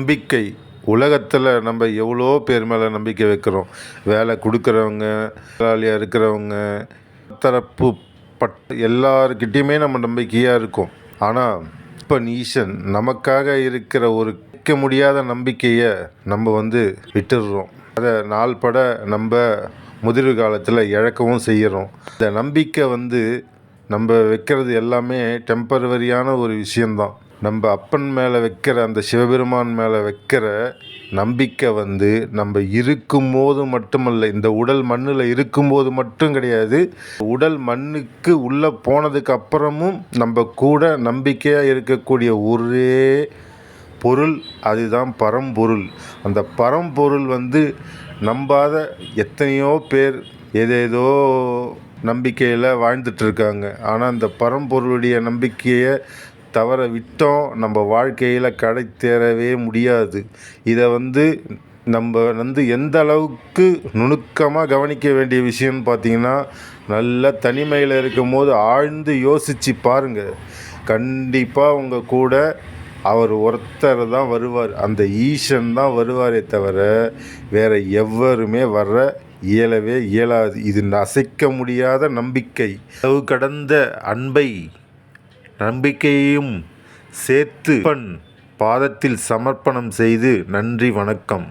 நம்பிக்கை. உலகத்தில் நம்ம எவ்வளோ பேர் மேலே நம்பிக்கை வைக்கிறோம். வேலை கொடுக்குறவங்க வேலையாக இருக்கிறவங்க தரப்பு பட் எல்லாருக்கிட்டேயுமே நம்ம நம்பிக்கையாக இருக்கும். ஆனால் இப்போ ஈசன் நமக்காக இருக்கிற ஒரு வைக்க முடியாத நம்பிக்கையை நம்ம வந்து விட்டுடுறோம். அதை நாள் பட நம்ம முதிர்வு காலத்தில் இழக்கவும் செய்கிறோம் இந்த நம்பிக்கை வந்து நம்ம வைக்கிறது எல்லாமே டெம்பரவரியான ஒரு விஷயந்தான் நம்ம அப்பன் மேலே வைக்கிற அந்த சிவபெருமான் மேலே வைக்கிற நம்பிக்கை வந்து நம்ம இருக்கும்போது மட்டுமல்ல இந்த உடல் மண்ணில் இருக்கும்போது மட்டும் கிடையாது. உடல் மண்ணுக்கு உள்ளே போனதுக்கு அப்புறமும் நம்ம கூட நம்பிக்கையாக இருக்கக்கூடிய ஒரே பொருள் அதுதான் பரம்பொருள். அந்த பரம்பொருள் வந்து நம்பாத எத்தனையோ பேர் ஏதேதோ நம்பிக்கையில் வாழ்ந்துட்டு இருக்காங்க. ஆனால் அந்த பரம்பொருளுடைய நம்பிக்கையை தவற விட்டோம் நம்ம வாழ்க்கையில் கடை தேரவே முடியாது. இதை வந்து நம்ம வந்து எந்த அளவுக்கு நுணுக்கமாக கவனிக்க வேண்டிய விஷயம்னு பார்த்தீங்கன்னா நல்ல தனிமையில் இருக்கும் போது ஆழ்ந்து யோசித்து பாருங்கள் கண்டிப்பாக உங்கள் கூட அவர் ஒருத்தர் தான் வருவார். அந்த ஈசன் தான் வருவாரே தவிர வேற எவருமே வர இயலவே இயலாது. இது அசைக்க முடியாத நம்பிக்கை. அளவு கடந்த அன்பை நம்பிக்கையையும் சேர்த்து அப்பன் பாதத்தில் சமர்ப்பணம் செய்து நன்றி வணக்கம்.